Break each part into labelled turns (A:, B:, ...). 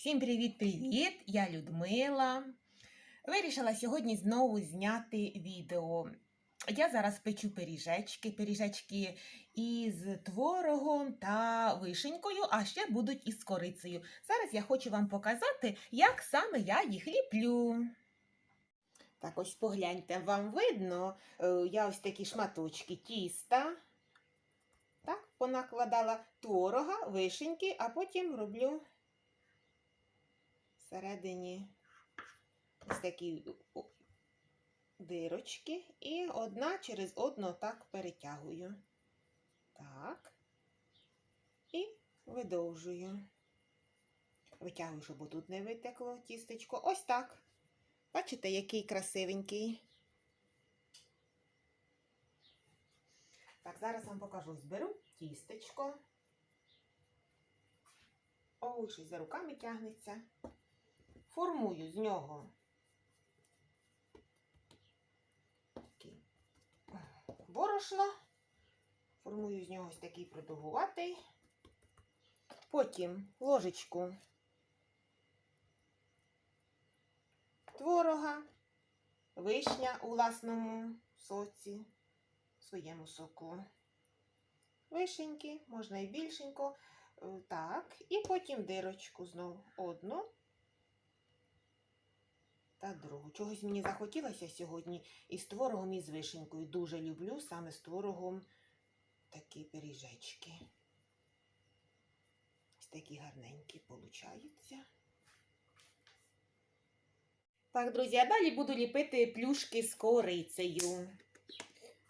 A: Всім привіт-привіт! Я Людмила. Вирішила сьогодні знову зняти відео. Я зараз печу пиріжечки, пиріжечки із творогом та вишенькою, а ще будуть із корицею. Зараз я хочу вам показати, як саме я їх ліплю. Так, ось погляньте, вам видно, Е, я ось такі шматочки тіста. Так, понакладала творога, вишеньки, а потім роблю всередині ось такі дирочки і одна через одну так перетягую. Так. І видовжую. Витягую, щоб отут не витекло тістечко. Ось так. Бачите, який красивенький. Так, зараз вам покажу. Зберу тістечко. Ой, щось за руками тягнеться. Формую з нього борошно. Формую з нього ось такий продовгуватий. Потім ложечку творога, вишня у власному соці, своєму соку. Вишеньки, можна і більшенько. Е, Так, і потім дирочку знову одну та другу. Чогось мені захотілося сьогодні із творогом і з вишенькою. Дуже люблю саме з творогом такі пиріжечки. Ось такі гарненькі получаються. Так, друзі, а далі буду ліпити плюшки з корицею.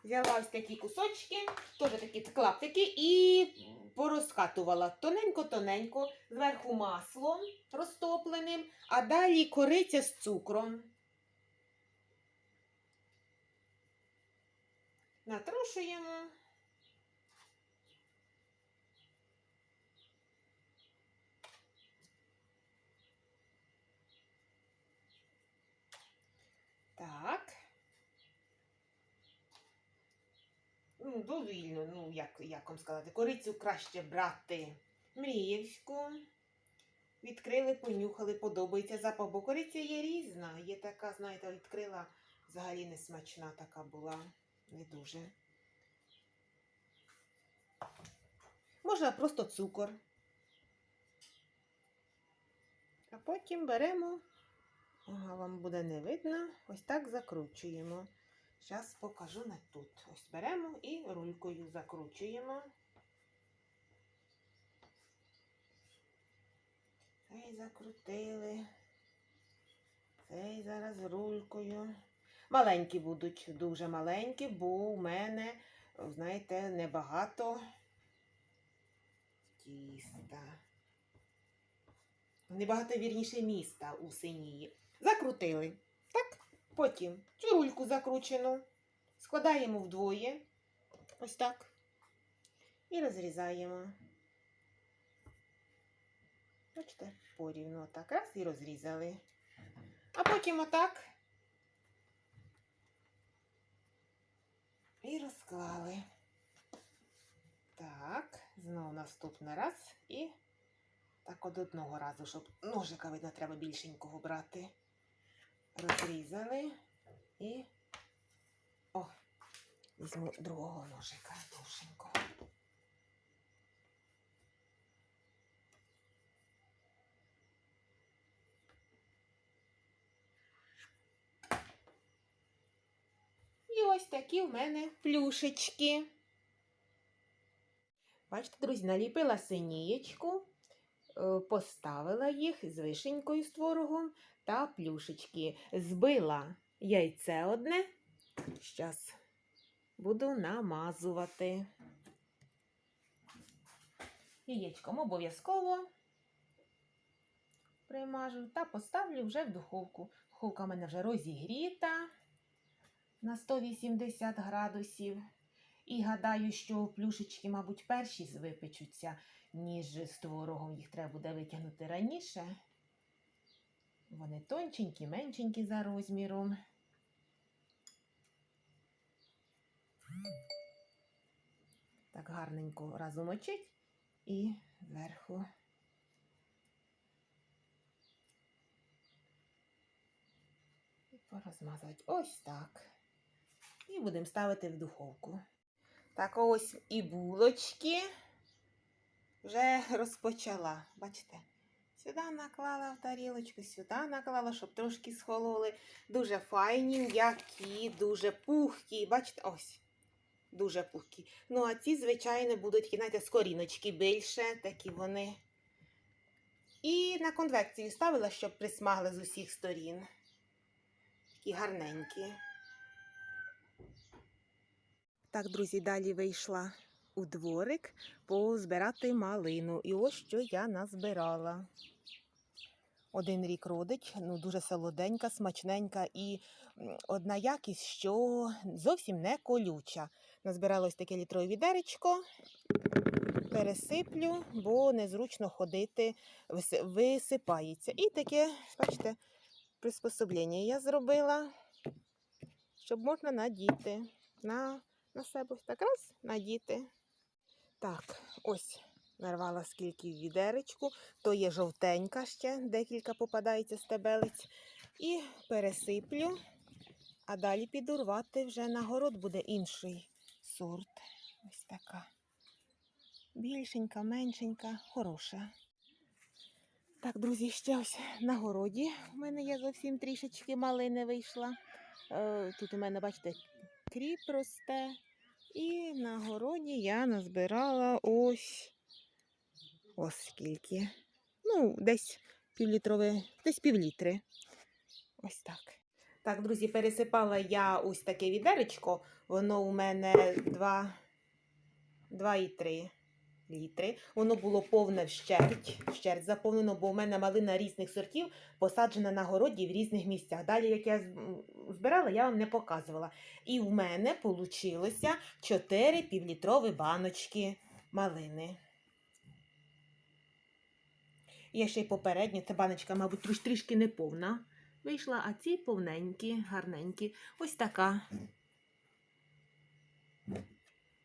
A: Взяла ось такі кусочки, теж такі клаптики, і порозкатувала тоненько-тоненько, зверху маслом розтопленим, а далі кориця з цукром. Натрушуємо. Так. Ну, довільно, ну, як, як вам сказати, корицю краще брати мріївську. Відкрили, понюхали, подобається запах, бо кориця є різна. Є така, знаєте, відкрила, взагалі не смачна така була, не дуже. Можна просто цукор. А потім беремо, ага, вам буде не видно, ось так закручуємо. Зараз покажу на тут. Ось беремо і рулькою закручуємо. Цей закрутили. Цей зараз рулькою. Маленькі будуть, дуже маленькі, бо у мене, знаєте, небагато тіста. Небагато вірніше міста у синії. Закрутили. Так? Потім цю рульку закручену складаємо вдвоє, ось так, і розрізаємо. Бачите, порівну отак, раз і розрізали. А потім отак і розклали. Так, знову наступний раз і так от одного разу, щоб ножика, видно, треба більшенького брати розрізали і о, візьму другого ножика довшенького. І ось такі в мене плюшечки. Бачите, друзі, наліпила синієчку, поставила їх з вишенькою з творогом та плюшечки. Збила яйце одне. Зараз буду намазувати. Яєчком обов'язково примажу та поставлю вже в духовку. Духовка в мене вже розігріта на 180 градусів. І гадаю, що плюшечки, мабуть, перші звипечуться, ніж з творогом їх треба буде витягнути раніше. Вони тонченькі, меншенькі за розміром. Так гарненько разом очить і зверху. І порозмазати ось так. І будемо ставити в духовку. Так, ось і булочки вже розпочала. Бачите? Сюди наклала в тарілочку, сюди наклала, щоб трошки схололи. Дуже файні, м'які, дуже пухкі. Бачите, ось. Дуже пухкі. Ну, а ці, звичайно, будуть, знаєте, з коріночки більше, такі вони. І на конвекцію ставила, щоб присмагли з усіх сторін. Такі гарненькі. Так, друзі, далі вийшла у дворик позбирати малину. І ось що я назбирала. Один рік родить, ну дуже солоденька, смачненька і одна якість, що зовсім не колюча. Назбирала ось таке літрове відеречко, пересиплю, бо незручно ходити, висипається. І таке, бачите, приспособлення я зробила, щоб можна надіти на, на себе ось так раз надіти. Так, ось нарвала скільки в відеречку, то є жовтенька ще, декілька попадається стебелець. І пересиплю, а далі піду рвати вже на город буде інший сорт. Ось така. Більшенька, меншенька, хороша. Так, друзі, ще ось на городі. У мене є зовсім трішечки малини вийшла. Е, Тут у мене, бачите, кріп росте. І на городі я назбирала ось ось скільки. Ну, десь півлітрове, десь півлітри. Ось так. Так, друзі, пересипала я ось таке відеречко. Воно у мене 2, 2,3 літри. Воно було повне вщерть, вщерть заповнено, бо у мене малина різних сортів посаджена на городі в різних місцях. Далі, як я збирала, я вам не показувала. І в мене вийшло 4 півлітрові баночки малини. Є ще й попередня, ця баночка, мабуть, трішки не повна. Вийшла, а ці повненькі, гарненькі. Ось така.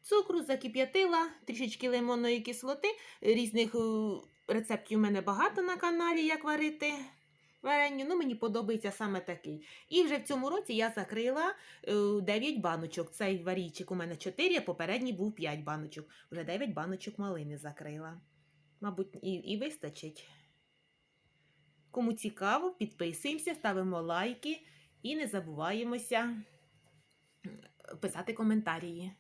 A: Цукру закип'ятила, трішечки лимонної кислоти. Різних е, рецептів у мене багато на каналі, як варити варення. Ну, мені подобається саме такий. І вже в цьому році я закрила е, 9 баночок. Цей варійчик у мене 4, а попередній був 5 баночок. Вже 9 баночок малини закрила. Мабуть, і, і вистачить. Кому цікаво, підписуємося, ставимо лайки і не забуваємося писати коментарі.